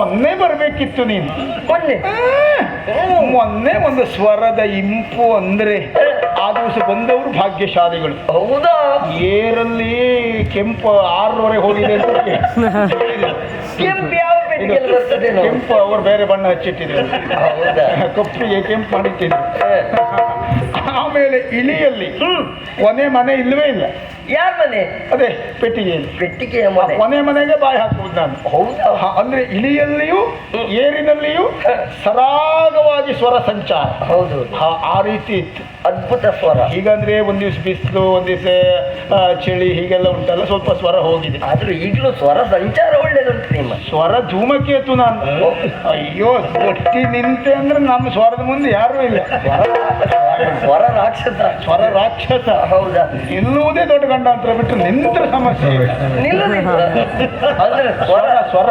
ಮೊನ್ನೆ ಬರಬೇಕಿತ್ತು ನೀನು. ಮೊನ್ನೆ? ಮೊನ್ನೆ ಒಂದು ಸ್ವರದ ಇಂಪು ಅಂದ್ರೆ ಆ ದಿವಸ ಬಂದವರು ಭಾಗ್ಯಶಾಲಿಗಳು. ಹೌದಾ? ಏರಲ್ಲಿ ಕೆಂಪು ಆರೂವರೆ ಹೋಗಿದೆ ಅಂತ. ಕೆಂಪು ಯಾವ ಪೆಟ್ಟಿಗೆಯಲ್ಲಿ ಬರ್ತದೇನೋ? ಕೆಂಪು ಅವರು ಬೇರೆ ಬಣ್ಣ ಹಚ್ಚಿಟ್ಟಿದ್ರು. ಕಪ್ಪಿಗೆ ಕೆಂಪು ಮಾಡಿಟ್ಟಿದ್ರು. ಆಮೇಲೆ ಇಲಿಯಲ್ಲಿ ಕೊನೆ ಮನೆ ಇಲ್ಲವೇ ಇಲ್ಲ. ಯಾರ ಮನೆ? ಅದೇ ಪೆಟ್ಟಿಗೆಯಲ್ಲಿ. ಪೆಟ್ಟಿಗೆಯ ಮನೆ. ಕೊನೆ ಮನೆಗೆ ಬಾಯಿ ಹಾಕುವುದು ನಾನು. ಹೌದಾ? ಅಂದ್ರೆ ಇಲಿಯಲ್ಲಿಯೂ ಏರಿನಲ್ಲಿಯೂ ಸರಾಗವಾಗಿ ಸ್ವರ ಸಂಚಾರ. ಹೌದು. ಆ ರೀತಿ ಇತ್ತು. ಅದ್ಭುತ ಸ್ವರ. ಹೀಗಂದ್ರೆ ಒಂದ್ ದಿವ್ಸ ಬಿಸಿಲು ಒಂದ್ ದಿವಸ ಚಳಿ ಹೀಗೆಲ್ಲ ಉಂಟಲ್ಲ ಸ್ವಲ್ಪ ಸ್ವರ ಹೋಗಿದೆ. ಆದ್ರೂ ಈಗಲೂ ಸ್ವರ ಸಂಚಾರ ಒಳ್ಳೇದುಂಟು ಸ್ವರ ಇತ್ತು ನಾನು. ಅಯ್ಯೋ ಗಟ್ಟಿ ನಿಂತೆ ಅಂದ್ರೆ ನಮ್ಮ ಸ್ವರದ ಮುಂದೆ ಯಾರು ಇಲ್ಲ. ಸ್ವರ ರಾಕ್ಷಸ. ಸ್ವರ ರಾಕ್ಷಸ. ಹೌದಾ? ನಿಲ್ಲುವುದೇ ದೊಡ್ಡ ಗಂಡ ಅಂತ ಬಿಟ್ಟು ನಿಂತ್ರ ಸಮಸ್ಯೆ ಅಂದ್ರೆ ಸ್ವರ ಸ್ವರ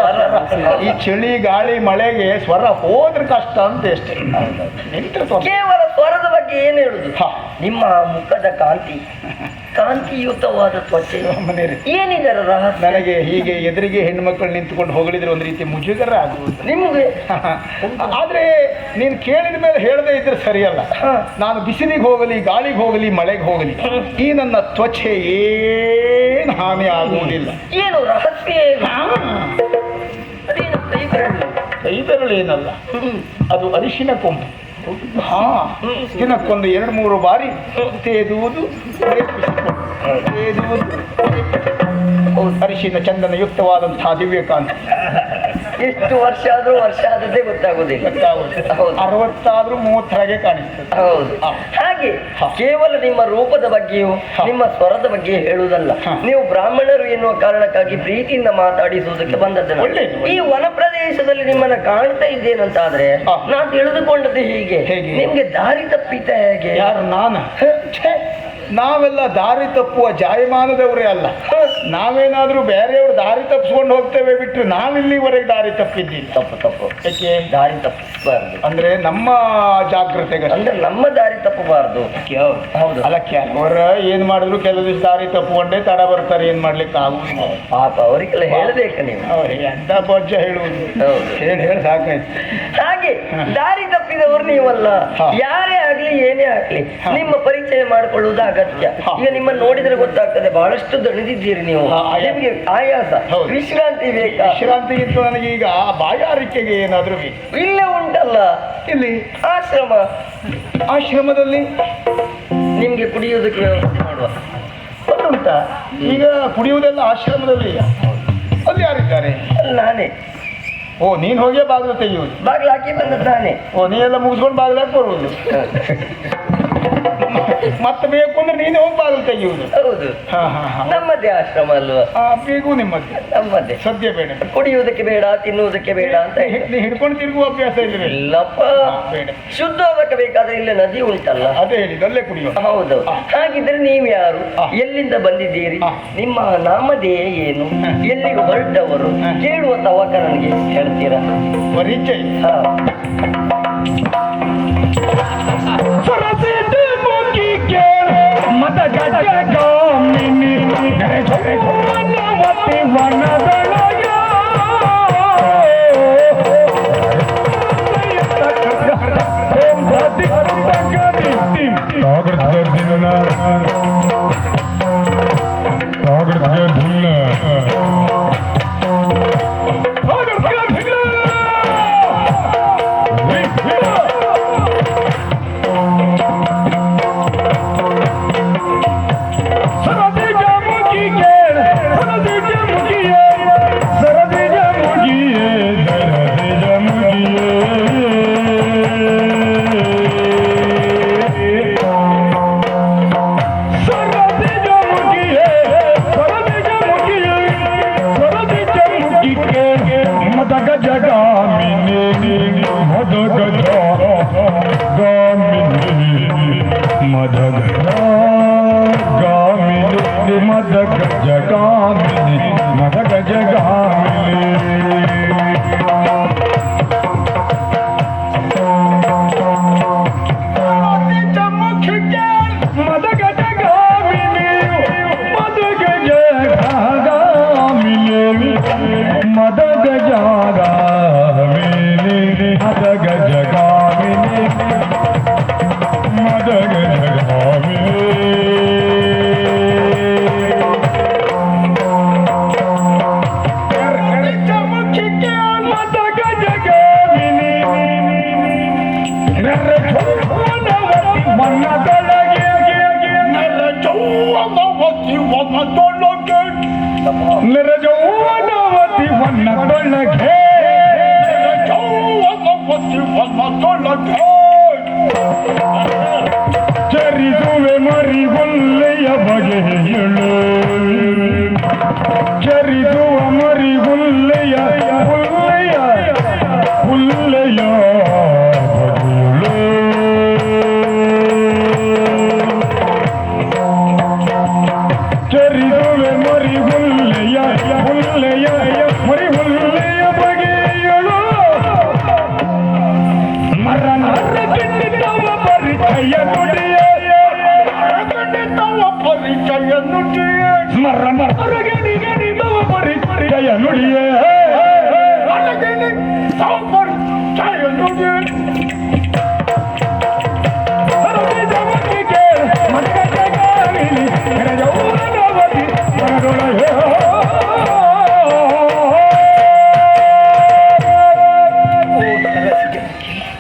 ಈ ಚಳಿ ಗಾಳಿ ಮಳೆಗೆ ಸ್ವರ ಹೋದ್ರೆ ಕಷ್ಟ ಅಂತ ಎಷ್ಟು. ನಿಂತ್ರ. ಕೇವಲ ಸ್ವರದ ಬಗ್ಗೆ ಏನು ಹೇಳುದು? ನಿಮ್ಮ ಮುಖದ ಕಾಂತಿ. ಕಾಂತಿಯುತವಾದ ತ್ವಚೆ. ಏನಿದರ ರಹಸ್ಯ? ನನಗೆ ಹೀಗೆ ಎದುರಿಗೆ ಹೆಣ್ಮಕ್ಳು ನಿಂತ್ಕೊಂಡು ಹೊಗಳಿದ್ರೆ ಒಂದು ರೀತಿ ಮುಜುಗರ ಆಗುವುದು ನಿಮಗೆ? ಆದ್ರೆ ನೀನು ಕೇಳಿದ ಮೇಲೆ ಹೇಳದೇ ಇದ್ರೆ ಸರಿಯಲ್ಲ. ನಾನು ಬಿಸಿಲಿಗೆ ಹೋಗಲಿ ಗಾಳಿಗೆ ಹೋಗಲಿ ಮಳೆಗೆ ಹೋಗಲಿ ಈ ನನ್ನ ತ್ವಚೆ ಏನು ಹಾನಿ ಆಗುವುದಿಲ್ಲ. ಏನು ರಹಸ್ಯ ಕೈ ಬೆರಳು ಬೆರಳೇನಲ್ಲ ಅದು ಅರಿಶಿನ ಕೊಂಬು. ಹಾ ದಿನಕ್ಕೊಂದು ಎರಡು ಮೂರು ಬಾರಿ ತೇದುವುದು ತೇದುವುದು. ಅರಿಶಿನ ಚಂದನ ಯುಕ್ತವಾದಂತಹ ದಿವ್ಯಕಾಂತಿ ಎಷ್ಟು ವರ್ಷ ಆದ್ರೂ ವರ್ಷ ಆದದ್ದೇ ಗೊತ್ತಾಗುದಿಲ್ಲ. ಅರವತ್ತಾದ್ರೂ ಮೂವತ್ತರಾಗೆ ಕಾಣಿಸ್ತದೆ. ಹೌದು. ಹಾಗೆ ಕೇವಲ ನಿಮ್ಮ ರೂಪದ ಬಗ್ಗೆಯೂ ನಿಮ್ಮ ಸ್ವರದ ಬಗ್ಗೆ ಹೇಳುವುದಲ್ಲ. ನೀವು ಬ್ರಾಹ್ಮಣರು ಎನ್ನುವ ಕಾರಣಕ್ಕಾಗಿ ಪ್ರೀತಿಯಿಂದ ಮಾತಾಡಿಸುವುದಕ್ಕೆ ಬಂದದ್ದು ನಾನು. ಈ ವನ ಪ್ರದೇಶದಲ್ಲಿ ನಿಮ್ಮನ್ನ ಕಾಣ್ತಾ ಇದ್ದೇನಂತ ಆದ್ರೆ ನಾನು ತಿಳಿದುಕೊಂಡದ್ದು ಹೀಗೆ? ನಿಮ್ಗೆ ದಾರಿ ತಪ್ಪಿತ ಹೇಗೆ? ಯಾರು ನಾನು? ನಾವೆಲ್ಲ ದಾರಿ ತಪ್ಪುವ ಜಾಯಮಾನದವರೇ ಅಲ್ಲ. ನಾವೇನಾದ್ರೂ ಬೇರೆಯವರು ದಾರಿ ತಪ್ಪಿಸ್ಕೊಂಡು ಹೋಗ್ತೇವೆ ಬಿಟ್ರೆ ನಾವಿಲ್ಲಿವರೆಗೆ ದಾರಿ ತಪ್ಪಿದ್ದೀವಿ ತಪ್ಪು ತಪ್ಪು. ಯಾಕೆ? ದಾರಿ ತಪ್ಪಿಸಬಾರ್ದು. ಅಂದ್ರೆ ನಮ್ಮ ಜಾಗ್ರತೆಗೆ ಅಂದ್ರೆ ನಮ್ಮ ದಾರಿ ತಪ್ಪಬಾರ್ದು. ಹೌದು. ಅಲ್ಲ ಕೆಲವರು ಏನ್ ಮಾಡಿದ್ರು ಕೆಲವು ದಿವಸ ದಾರಿ ತಪ್ಪುಕೊಂಡೇ ತಡ ಬರ್ತಾರೆ ಏನ್ ಮಾಡ್ಲಿಕ್ಕೆ ಆಗುದಿಲ್ಲ. ಪಾಪ ಅವರಿಗೆಲ್ಲ ಹೇಳಬೇಕು ನೀವು. ಅವ್ರಿಗೆ ಎಂತ ಬೊಜ್ಜ ಹೇಳುವುದು. ಹೇಳಿ ಹೇಳಿ ಸಾಕಾಯ್ತು ಹಾಗೆ ದಾರಿ ತಪ್ಪಿದವರು ನೀವಲ್ಲ. ಯಾರೇ ಆಗ್ಲಿ ಏನೇ ಆಗ್ಲಿ ನಿಮ್ಮ ಪರಿಚಯ ಮಾಡಿಕೊಳ್ಳುವುದು ಅಗತ್ಯ. ಈಗ ನಿಮ್ಮ ನೋಡಿದ್ರೆ ಗೊತ್ತಾಗ್ತದೆ ಬಹಳಷ್ಟು ದಣಿದಿದ್ದೀರಿ ನೀವು. ನಿಮ್ಗೆ ಆಯಾಸ. ವಿಶ್ರಾಂತಿ ಬೇಕಾ? ವಿಶ್ರಾಂತಿಗಿಂತ ನನಗೆ ಈಗ ಬಾಯಾರಿಕೆಗೆ ಏನಾದ್ರೂ ಬೇಕು. ಇಲ್ಲೇ ಉಂಟಲ್ಲ. ಇಲ್ಲಿ ಆಶ್ರಮ. ಆಶ್ರಮದಲ್ಲಿ? ನಿಮ್ಗೆ ಕುಡಿಯುವುದಕ್ಕೆ ವ್ಯವಸ್ಥೆ ಮಾಡುವ. ಉಂಟಾ ಈಗ ಕುಡಿಯುವುದೆಲ್ಲ ಆಶ್ರಮದಲ್ಲಿ ಅಲ್ಲಿ ಯಾರಿದ್ದಾರೆ? ನಾನೇ. ಓ ನೀನು ಹೋಗಿ ಬಾಗಿಲು ತೆಗೆಯುವುದು. ಬಾಗಿಲು ಹಾಕಿ ಬಂದದ್ದು ನಾನೇ ಓ ನೀ ಎಲ್ಲ ಮುಗಿಸ್ಕೊಂಡು ಹಾಕಿ ಬರುವುದು. ಮತ್ತೆ ಬೇಕು ಅಂದ್ರೆ ನೀನು ಹೋಗಿ ಬಾಗಿಲು ತೆಗೆಯುವುದು. ಹೌದು. ಹಾ ಹಾ ಹಾ. ನಮ್ಮದೇ ಆಶ್ರಮ ಅಲ್ವಾ? ಆ, ಬೇಗೂ ನಿಮ್ಮದು. ನಮ್ಮದೇ. ಸದ್ಯ ಬೇಡ. ಕುಡಿಯುವುದಕ್ಕೆ ಬೇಡ ತಿನ್ನುವುದಕ್ಕೆ ಬೇಡ ಅಂತ ಹೇಳಿ. ನೀ ಹಿಡ್ಕೊಂಡು ತಿರುಗುವ ಅಭ್ಯಾಸ ಇದ್ರೆ ಇಲ್ಲಪ್ಪ. ಹಾ, ಬೇಡ. ಬೇಕಾದ್ರೆ ಇಲ್ಲ ನದಿ ಉಂಟಲ್ಲ. ಅದೇ ಹೇಳಿದ್ದು ಅಲ್ಲೇ ಕುಡಿಯುವ. ಹೌದು. ಹ. ಹಾಗಿದ್ರೆ ನೀವು ಯಾರು? ಹ. ಎಲ್ಲಿಂದ ಬಂದಿದ್ದೀರಿ? ಹ. ನಿಮ್ಮ ನಾಮದೇ ಏನು. ಎಲ್ಲಿಗೆ ಹೊರಟವರು? ಹ. ಕೇಳುವ ತವಕ ನನಗೆ ಹೇಳ್ತೀರಾ? ಪರಿಚಯ. ಹ. Thank you. مدد جڳام مدد جڳام مدد جڳام ಮದ ಗಜಗಾಮಿನಿ ನರಚೌವನವತಿ ಮನ್ನದೊಳಗೆ ನರಚೌವನವತಿ ವನದೊಳಗೆ ನರಜೌವನವತಿ ಮನ್ನದೊಳಗೆ ನುಡಿಯ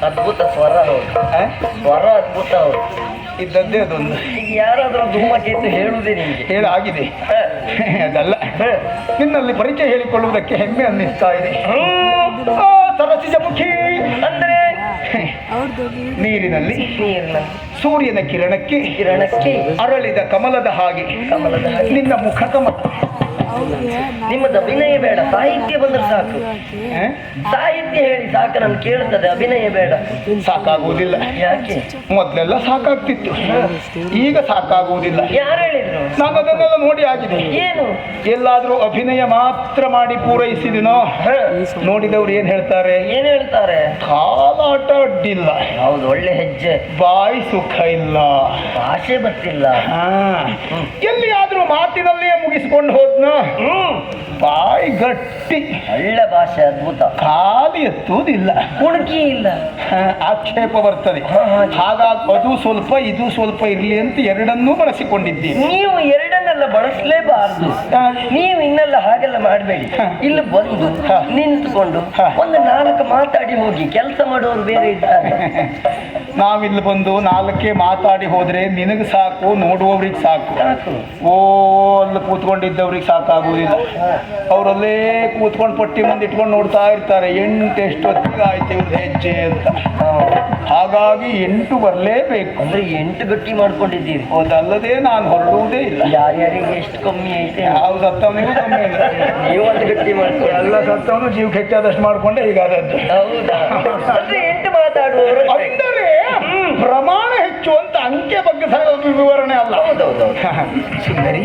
ಅದ್ಭುತ ಸ್ವರ ಹೌದು ಸ್ವರ ಅದ್ಭುತ ಹೌದು ಇದ್ದದ್ದೇ ಅದೊಂದು. ಈಗ ಯಾರಾದ್ರೂ ಧೂಮಕೇತು ಹೇಳುವುದೇ ನಿಮಗೆ? ಹೇಳ ಆಗಿದೆ. ಅದಲ್ಲ. ನಿನ್ನಲ್ಲಿ ಪರಿಚಯ ಹೇಳಿಕೊಳ್ಳುವುದಕ್ಕೆ ಹೆಮ್ಮೆ ಅನ್ನಿಸ್ತಾ ಇದೆ. ಆ, ಸರಸಿಜ ಮುಖಿ ಅಂದ್ರೆ ನೀರಿನಲ್ಲಿ ಸೂರ್ಯನ ಕಿರಣಕ್ಕೆ ಕಿರಣಕ್ಕೆ. ಅರಳಿದ ಕಮಲದ ಹಾಗೆ. ಕಮಲದ ಹಾಗೆ. ನಿನ್ನ ಮುಖ ಕಮಲ. ನಿಮ್ಮದು ಅಭಿನಯ ಬೇಡ. ಸಾಹಿತ್ಯ ಬಂದ್ರೆ ಸಾಕು. ಸಾಹಿತ್ಯ ಹೇಳಿ ಸಾಕು ನಾನು ಕೇಳ್ತದೆ. ಅಭಿನಯ ಬೇಡ. ಸಾಕಾಗುವುದಿಲ್ಲ. ಯಾಕೆ? ಮೊದಲೆಲ್ಲ ಸಾಕಾಗ್ತಿತ್ತು. ಈಗ ಸಾಕಾಗುವುದಿಲ್ಲ. ಯಾರು ಹೇಳಿದ್ರು? ನಾನು ಅದನ್ನೆಲ್ಲ ನೋಡಿ ಆಗಿದೆ ಏನು? ಎಲ್ಲಾದ್ರೂ ಅಭಿನಯ ಮಾತ್ರ ಮಾಡಿ ಪೂರೈಸಿದಿನೋ? ನೋಡಿದವ್ರು ಏನ್ ಹೇಳ್ತಾರೆ? ಏನ್ ಹೇಳ್ತಾರೆ? ಕಾಲಾಟ ಅಡ್ಡಿಲ್ಲ. ಹೌದು ಒಳ್ಳೆ ಹೆಜ್ಜೆ. ಬಾಯಿ ಸುಖ ಇಲ್ಲ. ಭಾಷೆ ಬರ್ತಿಲ್ಲ. ಎಲ್ಲಿ ಆದ್ರೂ ಮಾತಿನಲ್ಲಿಯೇ ಮುಗಿಸ್ಕೊಂಡು ಹೋದ್ನ? ಬಾಯಿ ಗಟ್ಟಿ. ಒಳ್ಳೆ ಭಾಷೆ ಅದ್ಭುತ. ಖಾಲಿ ಎತ್ತುವುದಿಲ್ಲ. ಕುಣಕಿ ಇಲ್ಲ. ಆಕ್ಷೇಪ ಬರ್ತದೆ. ಹಾಗಾಗಿ ಅದು ಸ್ವಲ್ಪ ಇದು ಸ್ವಲ್ಪ ಇರಲಿ ಅಂತ ಎರಡನ್ನೂ ಬಳಸಿಕೊಂಡಿದ್ದೀನಿ ನೀವು ಎರಡನ್ನೆಲ್ಲ ಬಳಸಲೇಬಾರದು. ನೀವು ಇನ್ನೆಲ್ಲ ಹಾಗೆಲ್ಲ ಮಾಡಬೇಡಿ. ಇಲ್ಲಿ ಬಂದು ನಿಂತುಕೊಂಡು ಒಂದು ನಾಲ್ಕು ಮಾತಾಡಿ ಹೋಗಿ ಕೆಲಸ ಮಾಡುವವರು ಬೇರೆ ಇದ್ದಾರೆ. ನಾವಿಲ್ಲಿ ಬಂದು ನಾಲ್ಕೇ ಮಾತಾಡಿ ಹೋದರೆ ನಿನಗೆ ಸಾಕು ನೋಡುವವ್ರಿಗೆ ಸಾಕು. ಓ ಅಲ್ಲಿ ಕೂತ್ಕೊಂಡಿದ್ದವ್ರಿಗೆ ಸಾಕಾಗುವುದಿಲ್ಲ. ಅವರಲ್ಲೇ ಕೂತ್ಕೊಂಡು ಪಟ್ಟಿ ಮುಂದೆ ಇಟ್ಕೊಂಡು ನೋಡ್ತಾ ಇರ್ತಾರೆ ಎಂಟು ಎಷ್ಟು ಹೊತ್ತಿಗೆ ಆಯ್ತು ಇವ್ರದ್ದು ಹೆಜ್ಜೆ ಅಂತ. ಹಾಗಾಗಿ ಎಂಟು ಬರಲೇಬೇಕು. ಅಂದ್ರೆ ಎಂಟು ಗಟ್ಟಿ ಮಾಡ್ಕೊಂಡಿದ್ದೀರಿ. ಅದಲ್ಲದೆ ನಾನು ಹೊರಡುವುದೇ ಇಲ್ಲ. ಯಾರ್ಯಾರಿಗೆ ಎಷ್ಟು ಕಮ್ಮಿ ಐತೆ? ಅವ್ರು ಸತ್ತವನಿಗೂ ಕಮ್ಮಿ ಇಲ್ಲ. ನೀವು ಒಂದು ಗಟ್ಟಿ ಮಾಡ್ಕೊಳ್ಳಿ. ಎಲ್ಲ ಸತ್ತವನು ಜೀವಕ್ಕೆ ಹೆಚ್ಚಾದಷ್ಟು ಮಾಡಿಕೊಂಡೆ ಹೀಗಾದದ್ದು ಹೌದಾ? ಎಂಟು ಮಾತಾಡುವವರು ಅಂದರೆ ಪ್ರಮಾಣ ಹೆಚ್ಚು ಅಂತ ಅಂಕೆ ಬಗ್ಗೆ ವಿವರಣೆ ಅಲ್ಲ. ಸುಂದರಿ.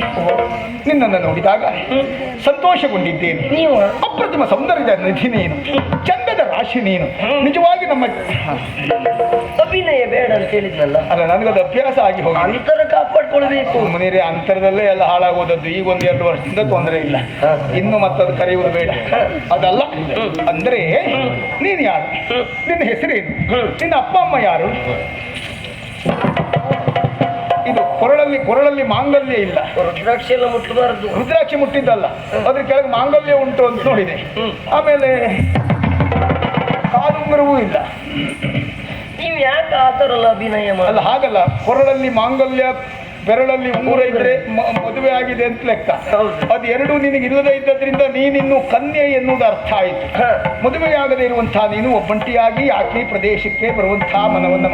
ನಿನ್ನನ್ನು ನೋಡಿದಾಗ ಸಂತೋಷಗೊಂಡಿದ್ದೇನೆ. ನೀವು? ಅಪ್ರತಿಮ ಸೌಂದರ್ಯದ ನಿಧಿ ನೀನು. ಚಂದದ ರಾಶಿ ನೀನು. ನಿಜವಾಗಿ ನಮ್ಮ ಬೇಡ ಅಂತ ಹೇಳಿದ್ನಲ್ಲ? ಅಲ್ಲ ನನಗದು ಅಭ್ಯಾಸ ಆಗಿ ಹೋಗಿ ಅಂತರ ಕಾಪಾಡ್ಕೊಳ್ಬೇಕು. ಮುನಿರೆ ಅಂತರದಲ್ಲೇ ಎಲ್ಲ ಹಾಳಾಗೋದದ್ದು ಈಗ ಒಂದು ಎರಡು ವರ್ಷದಿಂದ ತೊಂದರೆ ಇಲ್ಲ. ಇನ್ನು ಮತ್ತದು ಕರೆಯುವುದು ಬೇಡ. ಅದಲ್ಲ ಅಂದ್ರೆ ನೀನ್ ಯಾರು? ನಿನ್ನ ಹೆಸರೇನು ನಿನ್ನ ಅಪ್ಪ ಅಮ್ಮ ಯಾರು? ಇದು ಕೊರಳಲ್ಲಿ ಕೊರಳಲ್ಲಿ ಮಾಂಗಲ್ಯ ಇಲ್ಲ. ರುದ್ರಾಕ್ಷಿ ಎಲ್ಲ ಮುಟ್ಟಬಾರದು ರುದ್ರಾಕ್ಷಿ ಮುಟ್ಟಿದ್ದಲ್ಲ. ಅದ್ರ ಕೆಳಗೆ ಮಾಂಗಲ್ಯ ಉಂಟು ಅಂತ ನೋಡಿದೆ. ಆಮೇಲೆ ಕಾಲುಂಗರವೂ ಇಲ್ಲ. ನೀವು ಯಾಕೆ ಆ ಥರ ಎಲ್ಲ ಅಭಿನಯ ಅಲ್ಲ ಹಾಗಲ್ಲ. ಕೊರಳಲ್ಲಿ ಮಾಂಗಲ್ಯ ಬೆರಳಲ್ಲಿ ಊರ ಇದ್ರೆ ಮದುವೆ ಆಗಿದೆ ಅಂತ ಲೆಕ್ಕ. ಅದು ಎರಡು ನಿನಗೆ ಇಲ್ಲದೆ ಇದ್ದದ್ರಿಂದ ನೀನಿನ್ನು ಕನ್ಯೆ ಎನ್ನುವುದು ಅರ್ಥ ಆಯಿತು. ಮದುವೆಯಾಗದೇ ಇರುವಂತಹ ನೀನು ಒಬ್ಬಂಟಿಯಾಗಿ ಆಕೆ ಪ್ರದೇಶಕ್ಕೆ ಬರುವಂತಹ ಮನವನ್ನು